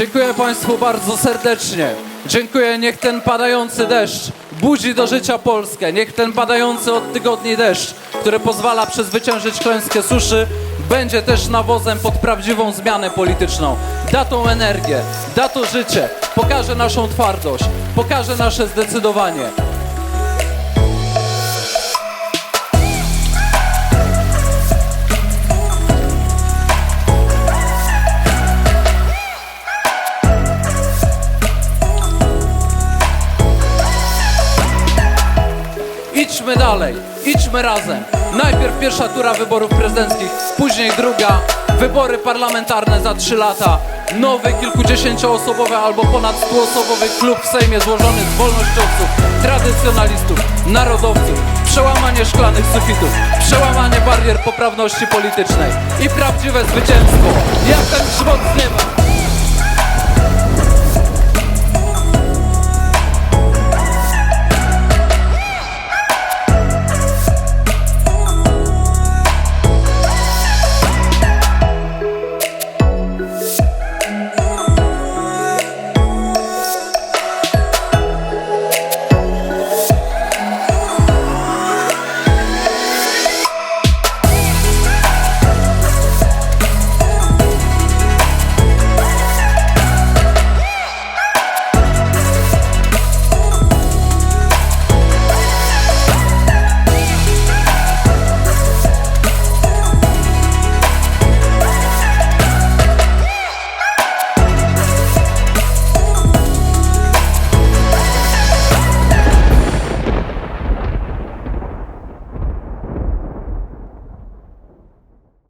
Dziękuję Państwu bardzo serdecznie. Dziękuję, niech ten padający deszcz budzi do życia Polskę. Niech ten padający od tygodni deszcz, który pozwala przezwyciężyć klęskę suszy, będzie też nawozem pod prawdziwą zmianę polityczną. Da tą energię, da to życie, pokaże naszą twardość, pokaże nasze zdecydowanie. Idźmy dalej, idźmy razem. Najpierw pierwsza tura wyborów prezydenckich, później druga, wybory parlamentarne za trzy lata. Nowy kilkudziesięcioosobowy albo ponad stuosobowy klub w Sejmie złożony z wolnościowców, tradycjonalistów, narodowców. Przełamanie szklanych sufitów, przełamanie barier poprawności politycznej i prawdziwe zwycięstwo. Jak ten grzmot z nieba.